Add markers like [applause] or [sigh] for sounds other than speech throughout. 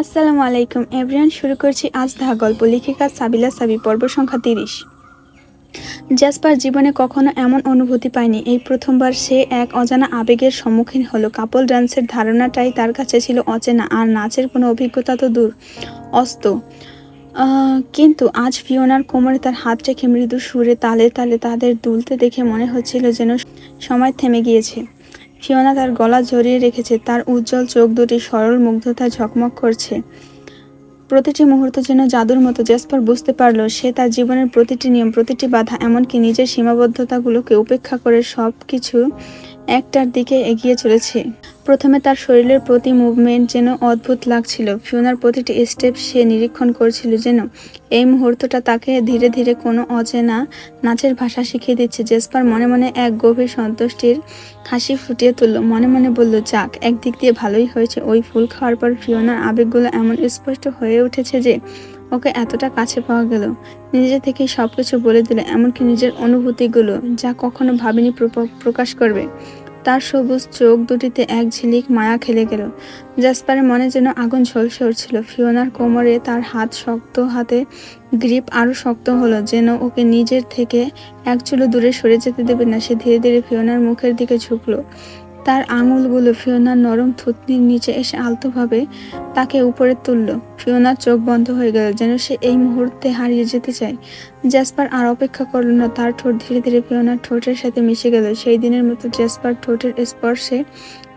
আসসালামু আলাইকুম এভরিয়ান শুরু করছি আজ তাহা গল্প। লেখিকা সাবিলা সাবি পর্ব সংখ্যা তিরিশ। জ্যাসপার জীবনে কখনো এমন অনুভূতি পায়নি। এই প্রথমবার সে এক অজানা আবেগের সম্মুখীন হলো। কাপল ডান্সের ধারণাটাই তার কাছে ছিল অচেনা, আর নাচের কোনো অভিজ্ঞতা তো দূর, অস্ত। কিন্তু আজ ফিওনার কোমরে তার হাত রেখে মৃদু সুরে তালে তালে তাদের দুলতে দেখে মনে হচ্ছিল যেন সময় থেমে গিয়েছে। ফিওনা তার গলা জড়িয়ে রেখেছে, তার উজ্জ্বল চোখ দুটি সরল মুগ্ধতা ঝকমক করছে। প্রতিটি মুহূর্ত যেন জাদুর মতো, জেসপার বুঝতে পারল সে তার জীবনের প্রতিটি নিয়ম, প্রতিটি বাধা, এমনকি নিজের সীমাবদ্ধতাগুলোকে উপেক্ষা করে সব কিছু একটার দিকে এগিয়ে চলেছে। প্রথমে তার শরীরের প্রতি মুভমেন্ট যেন অদ্ভুত লাগছিল। ফিওনার প্রতিটি স্টেপ সে নিরীক্ষণ করছিল যেন এই মুহূর্তটা তাকে ধীরে ধীরে কোনো অচেনা নাচের ভাষা শিখিয়ে দিচ্ছে। জেসপার মনে মনে এক গভীর সন্তুষ্টির হাসি ফুটিয়ে তুলল। মনে মনে বলল, যাক, একদিক দিয়ে ভালোই হয়েছে। ওই ফুল খাওয়ার পর ফিওনার আবেগগুলো এমন স্পষ্ট হয়ে উঠেছে যে ওকে এতটা কাছে পাওয়া গেল। নিজে থেকে সব কিছু বলে দিল, এমনকি নিজের অনুভূতিগুলো যা কখনো ভাবিনি প্রকাশ করবে। তার সবুজ চোখ দুটিতে এক ঝিলিক মায়া খেলে গেল। জাসপারের মনে যেন আগুন ঝলসে উঠছিল। ফিওনার কোমরে তার হাত শক্ত হাতে গ্রিপ আরও শক্ত হলো, যেন ওকে নিজের থেকে এক চুলো দূরে সরে যেতে দেবে না। সে ধীরে ধীরে ফিওনার মুখের দিকে ঝুঁকলো। তার আঙুলগুলো ফিওনার নরম থুতনির নিচে এসে আলতোভাবে তাকে উপরে তুলল। ফিওনার চোখ বন্ধ হয়ে গেল যেন সে এই মুহূর্তে হারিয়ে যেতে চায়। জ্যাসপার আর অপেক্ষা করল না, তার ঠোঁট ধীরে ধীরে ফিওনার ঠোঁটের সাথে মিশে গেল। সেই দিনের মতো জ্যাসপার ঠোঁটের স্পর্শে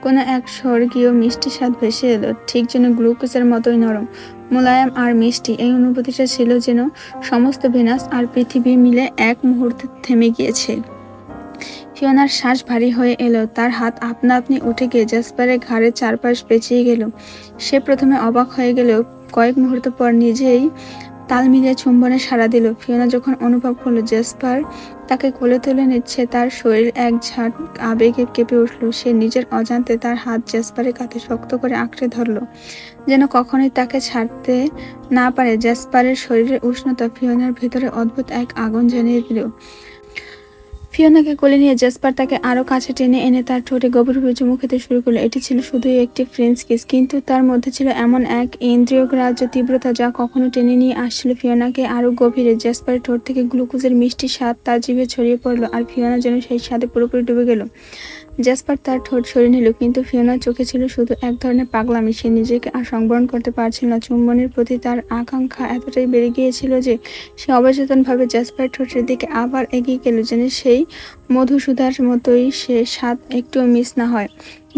কোনো এক স্বর্গীয় মিষ্টি স্বাদ ভেসে এলো, ঠিক যেন গ্লুকোজের মতোই নরম। মোলায়েম আর মিষ্টি এই অনুভূতিটা ছিল যেন সমস্ত ভেনাস আর পৃথিবী মিলে এক মুহূর্তে থেমে গিয়েছে। ফিওনার শ্বাস ভারী হয়ে এলো। তার হাত আপনা আপনি উঠে গিয়ে জাসপারের ঘাড়ের চারপাশ পেঁচিয়ে গেল। সে প্রথমে অবাক হয়ে গেলেও কয়েক মুহূর্ত পর নিজেই তাল মিলিয়ে চুম্বনে সাড়া দিল। ফিওনা যখন অনুভব করল জেসপার তাকে কোলে তুলে নিচ্ছে, তার শরীর এক ঝাঁক আবেগে কেঁপে উঠল। সে নিজের অজান্তে তার হাত জেসপারের কাঁধে শক্ত করে আঁকড়ে ধরল, যেন কখনোই তাকে ছাড়তে না পারে। জেসপারের শরীরের উষ্ণতা ফিওনার ভিতরে অদ্ভুত এক আগুন জানিয়ে দিল। ফিওনাকে কোলে নিয়ে জেসপার তাকে আরও কাছে টেনে এনে তার ঠোঁটে গভীরভাবে চুমু খেতে শুরু করল। এটি ছিল শুধুই একটি ফ্রেঞ্চ কিস, কিন্তু তার মধ্যে ছিল এমন এক ইন্দ্রিয়গ্রাহ্য তীব্রতা যা কখনো টেনে নিয়ে আসছিল ফিওনাকে আরও গভীরে। জেসপারের ঠোঁট থেকে গ্লুকোজের মিষ্টি স্বাদ তার জিভে ছড়িয়ে পড়ল, আর ফিওনা যেন সেই স্বাদে পুরোপুরি ডুবে গেল। জেসপার তার ঠোঁট সরিয়ে নিল, কিন্তু ফিওনার চোখে ছিল শুধু এক ধরনের পাগলামি। সে নিজেকে আর সংবরণ করতে পারছিল না। চুম্বনের প্রতি তার আকাঙ্ক্ষা এতটাই বেড়ে গিয়েছিল যে সে অবচেতনভাবে জেসপারের ঠোঁটের দিকে আবার এগিয়ে গেল যেন সেই মধুসূধার মতোই সে স্বাদ একটুও মিস না হয়।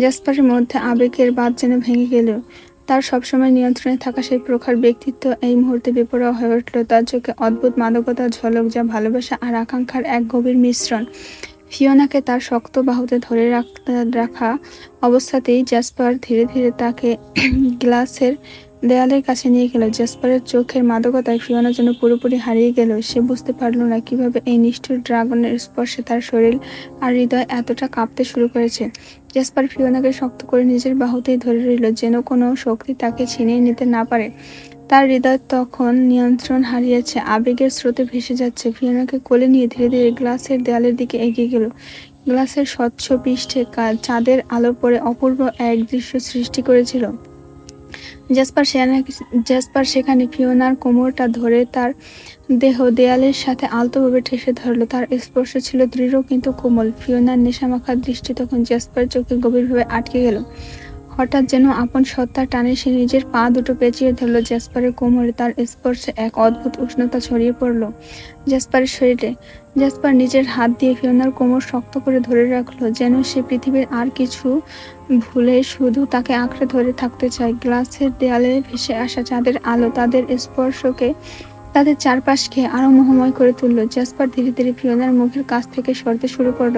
জেসপারের মধ্যে আবেগের বাদ যেন ভেঙে গেল। তার সবসময় নিয়ন্ত্রণে থাকা সেই প্রখর ব্যক্তিত্ব এই মুহূর্তে বেপরোয়া হয়ে উঠল। তার চোখে অদ্ভুত মাদকতার ঝলক যা ভালোবাসা আর আকাঙ্ক্ষার এক গভীর মিশ্রণ। ফিওনাকে তার শক্ত বাহুতে ধরে রাখা অবস্থাতেই জাসপার ধীরে ধীরে তাকে [clears throat] গ্লাসের দেয়ালের কাছে নিয়ে গেল। জাসপারের চোখের মাদকতায় ফিওনা যেন পুরোপুরি হারিয়ে গেল। সে বুঝতে পারল না কীভাবে এই নিষ্ঠুর ড্রাগনের স্পর্শে তার শরীর আর হৃদয় এতটা কাঁপতে শুরু করেছে। জাসপার ফিওনাকে শক্ত করে নিজের বাহুতেই ধরে রইল, যেন কোনো শক্তি তাকে ছিনিয়ে নিতে না পারে। তার হৃদয় তখন নিয়ন্ত্রণ হারিয়েছে। আবেগের স্রোতে ভেসে যাচ্ছে। ফিওনাকে কোলে নিয়ে ধীরে ধীরে গ্লাসের দেয়ালের দিকে এগিয়ে গেল। গ্লাসের স্বচ্ছ পৃষ্ঠে চাঁদের আলো পড়ে অপূর্ব এক দৃশ্য সৃষ্টি করেছিল। জাসপার সেখানে জাসপার সেখানে ফিওনার কোমরটা ধরে তার দেহ দেয়ালের সাথে আলতোভাবে ঠেসে ধরলো। তার স্পর্শ ছিল দৃঢ় কিন্তু কোমল। ফিওনার নেশামাখার দৃষ্টি তখন জাসপার চোখে গভীরভাবে আটকে গেল। হঠাৎ যেন আপন সত্তার টানে সে নিজের পা দুটো পেঁচিয়ে ধরলো। জ্যাসপারের কোমরে তার স্পর্শে এক অদ্ভুত উষ্ণতা ছড়িয়ে পড়ল জ্যাসপারের শরীরে। জ্যাসপার নিজের হাত দিয়ে ফিওনার কোমর শক্ত করে ধরে রাখল যেন সে পৃথিবীর আর কিছু ভুলে শুধু তাকে আঁকড়ে ধরে থাকতে চায়। গ্লাসের দেয়ালে ভেসে আসা চাঁদের আলো তাদের স্পর্শকে, তাদের চারপাশকে আরও মোহময় করে তুললো। জ্যাসপার ধীরে ধীরে ফিওনার মুখের কাছ থেকে সরতে শুরু করল।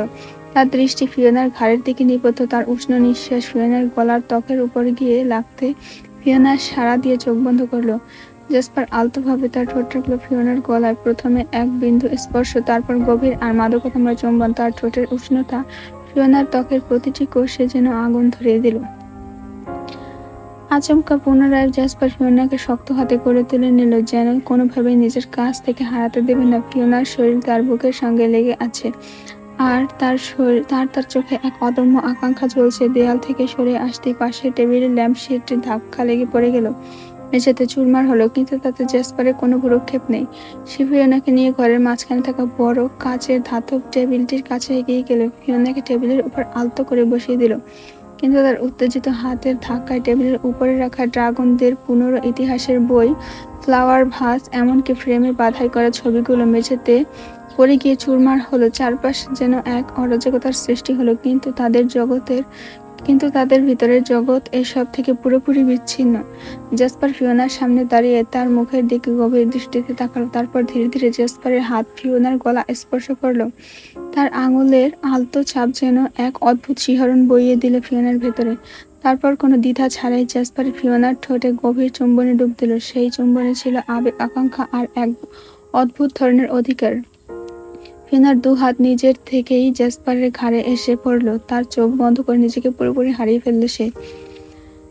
তার দৃষ্টি ফিওনার ঘাড়ের দিকে নিবদ্ধ, তার উষ্ণ নিঃশ্বাস ফিওনার গলার ত্বকের উপর গিয়ে লাগতে ফিওনার সাড়া দিয়ে চোখ বন্ধ করল। জেসপার আলতোভাবে তার ঠোঁট রাখল ফিওনার গলায়। প্রথমে এক বিন্দু স্পর্শ, তারপর গভীর আর মাদকতাময় চুম্বন। তার ঠোঁটের উষ্ণতা ফিওনার ত্বকের প্রতিটি কোষে যেন আগুন ধরিয়ে দিল। আচমকা পুনরায় জাসপার ফিওনাকে শক্ত হাতে করে তুলে নিল, যেন কোনোভাবেই নিজের কাছ থেকে হারাতে দেবে না। ফিওনার শরীর তার বুকের সঙ্গে লেগে আছে। আর তার শরীর, তার তার চোখে এক অদম্য আকাঙ্ক্ষা চলছে দেয়াল থেকে সরে আসতে পাশে টেবিলে ল্যাম্পশেডে ধাক্কা লেগে পড়ে গেল। মেঝেতে চুরমার হলো, কিন্তু তাতে জেসপারের কোনো ভ্রুক্ষেপ নেই। সে ফিওনাকে নিয়ে ঘরের মাঝখানে থাকা বড় কাচের ধাতব টেবিলটির কাছে এগিয়ে গেল। ফিওনাকে টেবিলের উপর আলতো করে বসিয়ে দিল। কিন্তু তার উত্তেজিত হাতের ধাক্কায় টেবিলের উপরে রাখা ড্রাগনদের পুনর ইতিহাসের বই, ফ্লাওয়ার ভাস, এমনকি ফ্রেমে বাধাই করা ছবিগুলো মেঝেতে পড়ে গিয়ে চুরমার হলো। চারপাশ যেন এক অরাজকতার সৃষ্টি হলো, কিন্তু তাদের জগতের কিন্তু তাদের ভিতরের জগৎ এসব থেকে পুরোপুরি বিচ্ছিন্ন। জাসপার ফিওনার সামনে দাঁড়িয়ে তার মুখের দিকে গভীর দৃষ্টিতে তাকালো, তারপর ধীরে ধীরে জাসপারের হাত ফিওনার গলা স্পর্শ করল। তার আঙুলের আলতো ছাপ যেন এক অদ্ভুত শিহরণ বইয়ে দিল ফিওনার ভেতরে। তারপর কোনো দ্বিধা ছাড়াই জাসপার ফিওনার ঠোঁটে গভীর চুম্বনে ডুব দিল। সেই চুম্বনে ছিল আবেগ, আকাঙ্ক্ষা আর এক অদ্ভুত ধরনের অধিকার। ফিওনার দু হাত নিজের থেকেই জাসপারের ঘাড়ে এসে পড়ল। তার চোখ বন্ধ করে নিজেকে পুরোপুরি হারিয়ে ফেলল সে।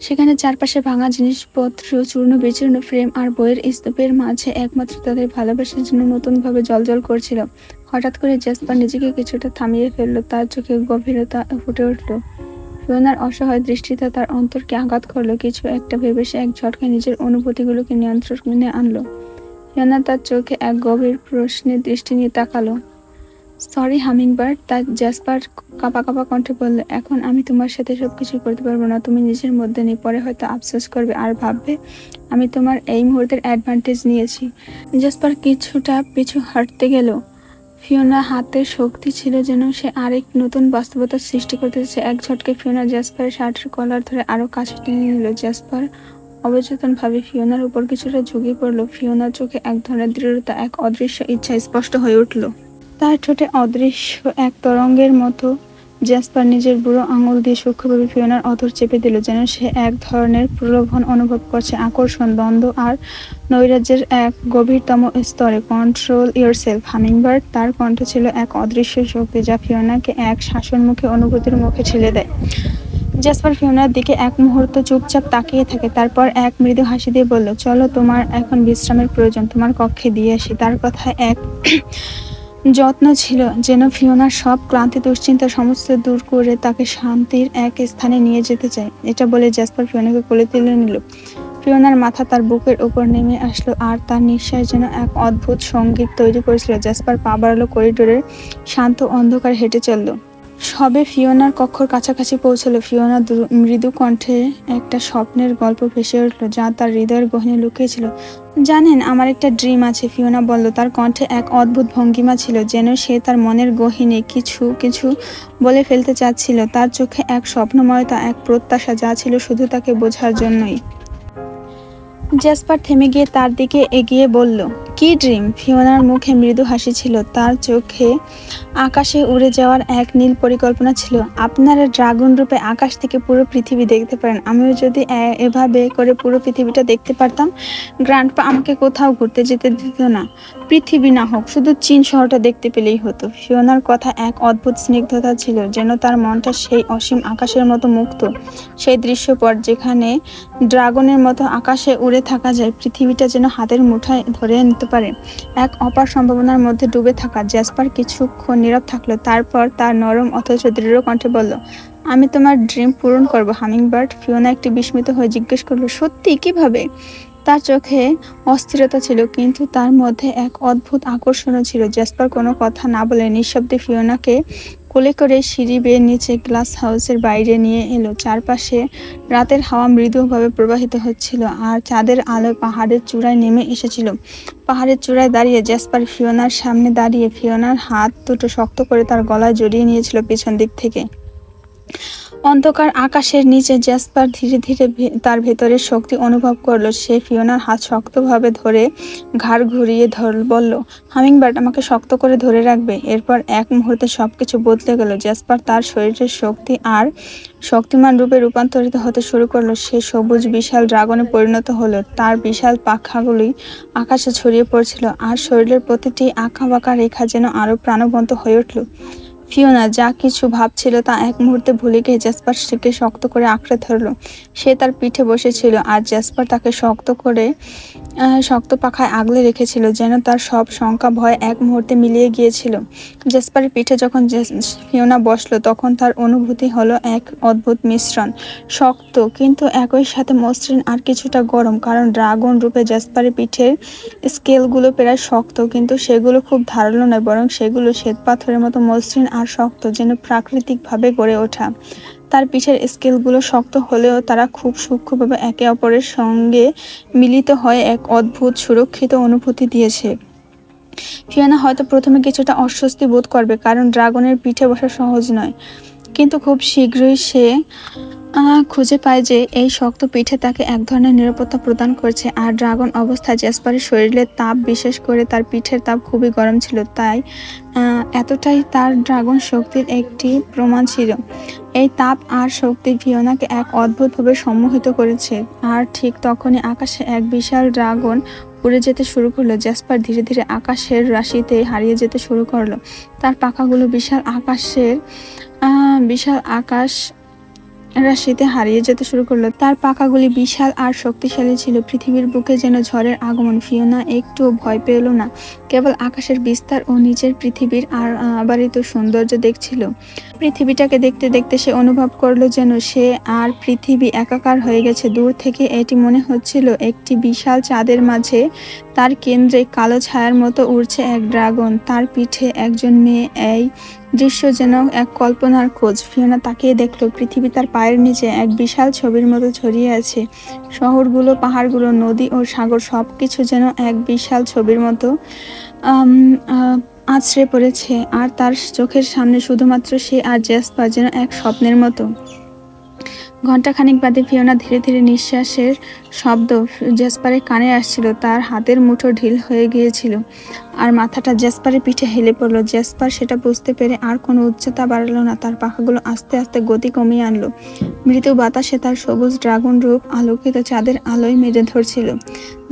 সেখানে চারপাশে ভাঙা জিনিসপত্র, চূর্ণ বিচূর্ণ ফ্রেম আর বইয়ের স্তূপের মাঝে একমাত্র তাদের ভালোবাসার জন্য নতুনভাবে জলজল করছিল। হঠাৎ করে জাসপার নিজেকে কিছুটা থামিয়ে ফেলল। তার চোখে গভীরতা ফুটে উঠল। ফিওনার অসহায় দৃষ্টিতে তার অন্তরকে আঘাত করল। কিছু একটা ভেবে সে এক ঝটকায় নিজের অনুভূতিগুলোকে নিয়ন্ত্রণে আনলো। ফিওনা তার চোখে এক গভীর প্রশ্নের দৃষ্টি নিয়ে তাকালো। সরি হামিংবার্ড তার জ্যাসপার কাঁপা কাঁপা কণ্ঠে বলল, এখন আমি তোমার সাথে সব কিছু করতে পারব না। তুমি নিজের মধ্যে নেই, পরে হয়তো আফসোস করবে আর ভাববে, আমি তোমার এই মুহূর্তের অ্যাডভান্টেজ নিয়েছি। জাসপার কিছুটা পিছু হাঁটতে গেল। ফিওনা হাতের শক্তি ছিল যেন সে আরেক নতুন বাস্তবতার সৃষ্টি করতে চাচ্ছে এক ঝটকে ফিওনা জ্যাসপারের শার্টের কলার ধরে আরও কাছে টেনে নিল। জ্যাসপার অবচেতনভাবে ফিওনার উপর কিছুটা ঝুঁকে পড়ল। ফিওনার চোখে এক ধরনের দৃঢ়তা, এক অদৃশ্য ইচ্ছা স্পষ্ট হয়ে উঠল। তার ঠোঁটে অদৃশ্য এক তরঙ্গের মতো। জ্যাসপার নিজের বুড়ো আঙুল দিয়ে সূক্ষ্মভাবে ফিওনার অধর চেপে দিল, যেন সে এক ধরনের প্রলোভন অনুভব করছে। আকর্ষণ দ্বন্দ্ব আর নৈরাজ্যের এক গভীরতম স্তরে। কন্ট্রোল ইয়োর সেলফ হামিংবার্ড তার কণ্ঠ ছিল এক অদৃশ্য শক্তি যা ফিওনাকে এক শাসন মুখে অনুভূতির মুখে ছেড়ে দেয়। জাসপার ফিওনার দিকে এক মুহূর্ত চুপচাপ তাকিয়ে থাকে, তারপর এক মৃদু হাসি দিয়ে বলল, চলো তোমার এখন বিশ্রামের প্রয়োজন, তোমার কক্ষে দিয়ে আসি। তার কথায় এক যত্ন ছিল যেন ফিওনার সব ক্লান্তি দুশ্চিন্তা সমস্ত দূর করে তাকে শান্তির এক স্থানে নিয়ে যেতে চায়। এটা বলে জ্যাসপার ফিওনাকে কোলে তুলে নিল। ফিওনার মাথা তার বুকের উপর নেমে আসলো আর তার নিঃশ্বাস যেন এক অদ্ভুত সংগীত তৈরি করেছিল। জ্যাসপার পা বাড়ালো, করিডোরের শান্ত অন্ধকার হেঁটে চলল। সবে ফিওনার কক্ষর কাছাকাছি পৌঁছলো। ফিওনা মৃদু কণ্ঠে একটা স্বপ্নের গল্প ভেসে উঠল যা তার হৃদয়ের গহনে লুকিয়েছিল। জানেন, আমার একটা ড্রিম আছে, ফিওনা বলল। তার কণ্ঠে এক অদ্ভুত ভঙ্গিমা ছিল, যেন সে তার মনের গহিনে কিছু কিছু বলে ফেলতে চাচ্ছিল। তার চোখে এক স্বপ্নময়তা, এক প্রত্যাশা, যা ছিল শুধু তাকে বোঝার জন্যই। জ্যাসপার থেমে গিয়ে তার দিকে এগিয়ে বলল, কি ড্রিম? ফিওনার মুখে মৃদু হাসি ছিল, তার চোখে আকাশে উড়ে যাওয়ার এক নীল পরিকল্পনা ছিল। আপনারা ড্রাগন রূপে আকাশ থেকে পুরো পৃথিবী দেখতে পারেন। আমিও যদি এভাবে করে পুরো পৃথিবীটা দেখতে পারতাম, গ্র্যান্ডপা আমাকে কোথাও ঘুরতে যেতে দিত না। পৃথিবী না হোক, শুধু চীন শহরটা দেখতে পেলেই হতো। ফিওনার কথা এক অদ্ভুত স্নিগ্ধতা ছিল, যেন তার মনটা সেই অসীম আকাশের মতো মুক্ত। সেই দৃশ্যপট যেখানে ড্রাগনের মতো আকাশে উড়ে থাকা যায়, পৃথিবীটা যেন হাতের মুঠায় ধরে নিতে পারে। এক অপার সম্ভাবনার মধ্যে ডুবে থাকা জ্যাসপার কিছুক্ষণ নীরব থাকল, তারপর তার নরম অথচ দৃঢ় কণ্ঠে বলল, আমি তোমার ড্রিম পূরণ করব। হামিংবার্ড ফিওনা একটি বিস্মিত হয়ে জিজ্ঞেস করল, সত্যি? কীভাবে? তার চোখে অস্থিরতা ছিল, কিন্তু তার মধ্যে এক অদ্ভুত আকর্ষণও ছিল। জ্যাসপার কোনো কথা না বলে নিঃশব্দে ফিওনাকে কোলে করে সিঁড়ি বেয়ে নিচে গ্লাস হাউসের বাইরে নিয়ে এলো। চারপাশে রাতের হাওয়া মৃদুভাবে প্রবাহিত হচ্ছিল আর চাঁদের আলোয় পাহাড়ের চূড়ায় নেমে এসেছিল। পাহাড়ের চূড়ায় দাঁড়িয়ে জ্যাসপার ফিওনার সামনে দাঁড়িয়ে ফিওনার হাত দুটো শক্ত করে তার গলায় জড়িয়ে নিয়েছিল পেছন দিক থেকে। অন্ধকার আকাশের নিচে জ্যাসপার ধীরে ধীরে তার ভেতরের শক্তি অনুভব করল। সে ফিওনার হাত শক্তভাবে ধরে ঘাড় ঘুরিয়ে ধর বলল, হামিংবার্ড, আমাকে শক্ত করে ধরে রাখবে। এরপর এক মুহূর্তে সবকিছু বদলে গেল। জ্যাসপার তার শরীরের শক্তি আর শক্তিমান রূপে রূপান্তরিত হতে শুরু করল। সে সবুজ বিশাল ড্রাগনে পরিণত হলো। তার বিশাল পাখাগুলি আকাশে ছড়িয়ে পড়ছিল আর শরীরের প্রতিটি আঁকা বাঁকা রেখা যেন আরও প্রাণবন্ত হয়ে উঠল। ফিওনা যা কিছু ভাবছিল তা এক মুহূর্তে ভুলে গিয়ে জ্যাসপার সেকে শক্ত করে আঁকড়ে ধরলো। সে তার পিঠে বসেছিল আর জ্যাসপার তাকে শক্ত করে শক্ত পাখায় আগলে রেখেছিল যেন তার সব শঙ্কা ভয় এক মুহূর্তে মিলিয়ে গিয়েছিল। জ্যাসপারের পিঠে যখন ফিওনা বসল তখন তার অনুভূতি হলো এক অদ্ভুত মিশ্রণ, শক্ত কিন্তু একই সাথে মসৃণ আর কিছুটা গরম, কারণ ড্রাগন রূপে জ্যাসপারের পিঠের স্কেলগুলো প্রায় শক্ত, কিন্তু সেগুলো খুব ধারালো নয়, বরং সেগুলো শ্বেত পাথরের মতো মসৃণ আর শক্ত যেন প্রাকৃতিকভাবে গড়ে ওঠা। তার পিঠের স্কেলগুলো শক্ত হলেও তারা খুব সূক্ষ্মভাবে একে অপরের সঙ্গে মিলিত হয়ে এক অদ্ভুত সুরক্ষিত অনুভূতি দিয়েছে। ফিয়ানা হয়তো প্রথমে কিছুটা অস্বস্তি বোধ করবে, কারণ ড্রাগনের পিঠে বসা সহজ নয়। কিন্তু খুব শীঘ্রই সে খুঁজে পায় যে এই শক্ত পিঠে তাকে এক ধরনের নিরাপত্তা প্রদান করছে। আর ড্রাগন অবস্থায় জ্যাসপারের শরীরের তাপ, বিশেষ করে তার পিঠের তাপ খুবই গরম ছিল, তাই এতটাই তার ড্রাগন শক্তির একটি প্রমাণ ছিল। এই তাপ আর শক্তি ভিওনাকে এক অদ্ভুতভাবে সম্মোহিত করেছে। আর ঠিক তখনই আকাশে এক বিশাল ড্রাগন উড়ে যেতে শুরু করল। জ্যাসপার ধীরে ধীরে আকাশের রাশিতে হারিয়ে যেতে শুরু করল। তার পাখাগুলো বিশাল আকাশের বিশাল আকাশ রাশিতে হারিয়ে যেতে শুরু করল। তার পাকাগুলি বিশাল আর শক্তিশালী ছিল। পৃথিবীর বুকে যেন ঝড়ের আগমন, ফিওনা একটুও ভয় পেল না। কেবল আকাশের বিস্তার ও নিচের পৃথিবীর আর আবারিত সৌন্দর্য দেখছিল। পৃথিবীটাকে দেখতে দেখতে সে অনুভব করল যেন সে আর পৃথিবী একাকার হয়ে গেছে। দূর থেকে এটি মনে হচ্ছিল একটি বিশাল চাঁদের মাঝে। তার কেন্দ্রে কালো ছায়ার মতো উড়ছে এক ড্রাগন। তার পিঠে একজন মেয়ে। এই দৃশ্য যেন এক কল্পনার খোঁজ। ফিওনা তাকিয়ে দেখল, পৃথিবী তার পায়ের নিচে এক বিশাল ছবির মতো ছড়িয়ে আছে। শহরগুলো, পাহাড়গুলো, নদী ও সাগর সব কিছু যেন এক বিশাল ছবির মতো। আছড়ে পড়েছে আর তার চোখের সামনে শুধুমাত্র সে আর জ্যাসপার যেন এক স্বপ্নের মতো। ঘন্টাখানিক বাদে ফিওনা ধীরে ধীরে নিঃশ্বাসের শব্দ জ্যাসপারের কানে আসছিল। তার হাতের মুঠো ঢিল হয়ে গিয়েছিল আর মাথাটা জ্যাসপারের পিঠে হেলে পড়ল। জ্যাসপার সেটা বুঝতে পেরে আর কোনো উচ্চতা বাড়ালো না। তার পাখাগুলো আস্তে আস্তে গতি কমিয়ে আনলো। মৃদু বাতাসে তার সবুজ ড্রাগন রূপ আলোকিত চাঁদের আলোয় মেরে ধরছিল।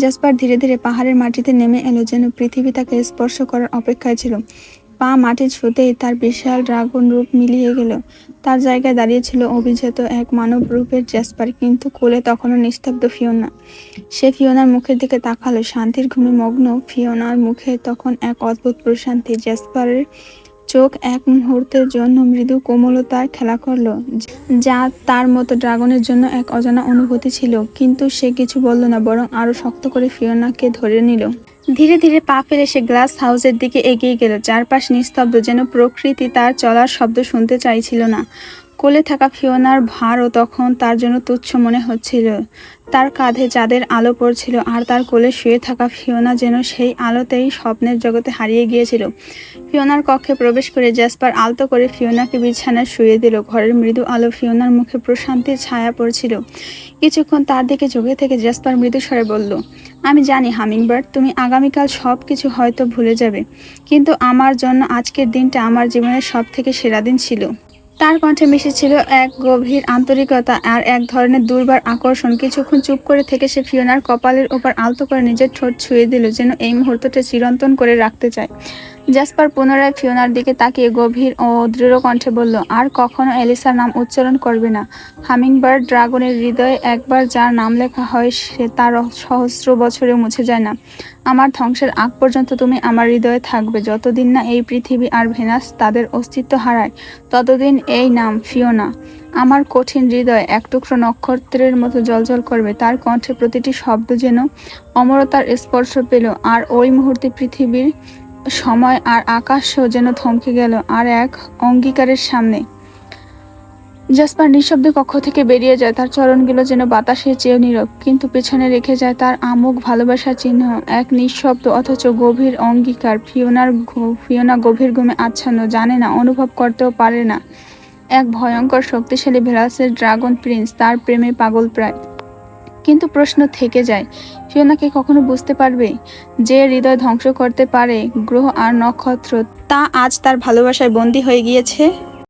জ্যাসপার ধীরে ধীরে পাহাড়ের মাটিতে নেমে এলো, যেন পৃথিবী তাকে স্পর্শ করার অপেক্ষায় ছিল। পা মাটি ছুঁতেই তার বিশাল ড্রাগন রূপ মিলিয়ে গেল। তার জায়গায় দাঁড়িয়ে ছিল অভিজাত এক মানব রূপের জ্যাসপার, কিন্তু কোলে তখনও নিস্তব্ধ ফিওনা। সে ফিওনার মুখের দিকে তাকালো, শান্তির ঘুমে মগ্ন। ফিওনার মুখে তখন এক অদ্ভুত প্রশান্তি। জ্যাসপারের চোখ এক মুহূর্তের জন্য মৃদু কোমলতার খেলা করল, যা তার মতো ড্রাগনের জন্য এক অজানা অনুভূতি ছিল। কিন্তু সে কিছু বলল না, বরং আরও শক্ত করে ফিওনাকে ধরে নিল। ধীরে ধীরে পা ফেলে সে গ্লাস হাউসের দিকে এগিয়ে গেল। চারপাশ নিস্তব্ধ, যেন প্রকৃতি তার চলার শব্দ শুনতে চাইছিল না। কোলে থাকা ফিওনার ভারও তখন তার জন্য তুচ্ছ মনে হচ্ছিল। তার কাঁধে চাঁদের আলো পড়ছিল, আর তার কোলে শুয়ে থাকা ফিওনা যেন সেই আলোতেই স্বপ্নের জগতে হারিয়ে গিয়েছিল। ফিওনার কক্ষে প্রবেশ করে জ্যাসপার আলতো করে ফিওনাকে বিছানায় শুয়ে দিল। ঘরের মৃদু আলো ফিওনার মুখে প্রশান্তির ছায়া পড়ছিল। কিছুক্ষণ তার দিকে চোখে থেকে জ্যাসপার মৃদু স্বরে বলল, আমি জানি হামিংবার্ড তুমি আগামীকাল সব কিছু হয়তো ভুলে যাবে, কিন্তু আমার জন্য আজকের দিনটা আমার জীবনের সব থেকে সেরা দিন ছিল। তার কণ্ঠে মিশেছিল এক গভীর আন্তরিকতা আর এক ধরনের দুর্বার আকর্ষণ। কিছুক্ষণ চুপ করে থেকে সে ফিওনার কপালের ওপর আলতো করে নিজের ঠোঁট ছুঁয়ে দিল, যেন এই মুহূর্তটা চিরন্তন করে রাখতে চায়। জাসপার পুনরায় ফিওনার দিকে তাকিয়ে গভীর ও দৃঢ় কণ্ঠে বলল, আর কখনো এলিসার নাম উচ্চারণ করবে না। হামিংবার্ড ড্রাগনের হৃদয়ে একবার যার নাম লেখা হয়, সে তার সহস্র বছরে মুছে যায় না। আমার ধ্বংসের আগ পর্যন্ত তুমি আমার হৃদয়ে থাকবে। যতদিন না এই পৃথিবী আর ভেনাস তাদের অস্তিত্ব হারায়, ততদিন এই নাম ফিওনা। আমার কঠিন হৃদয় এক টুকরো নক্ষত্রের মতো জলজল করবে। তার কণ্ঠে প্রতিটি শব্দ যেন অমরতার স্পর্শ পেল, আর ওই মুহূর্তে পৃথিবীর সময় আর আকাশও যেন থমকে গেল আর এক অঙ্গীকারের সামনে। জাসপার নিঃশব্দে কক্ষ থেকে বেরিয়ে যায়, তার চরণগুলো যেন বাতাসে চেয়ে নীরব, কিন্তু পেছনে রেখে যায় তার আমুক ভালোবাসার চিহ্ন, এক নিঃশব্দ অথচ গভীর অঙ্গীকার, ফিওনার ফিওনা গভীর ঘুমে আচ্ছন্ন, জানে না, অনুভব করতেও পারে না। এক ভয়ঙ্কর শক্তিশালী ভেলাসের ড্রাগন প্রিন্স, তার প্রেমে পাগল প্রায়। কিন্তু প্রশ্ন থেকে যায় ফিওনাকে কখনো বুঝতে পারবে যে হৃদয় ধ্বংস করতে পারে গ্রহ আর নক্ষত্র। তা আজ তার ভালোবাসায় বন্দী হয়ে গিয়েছে।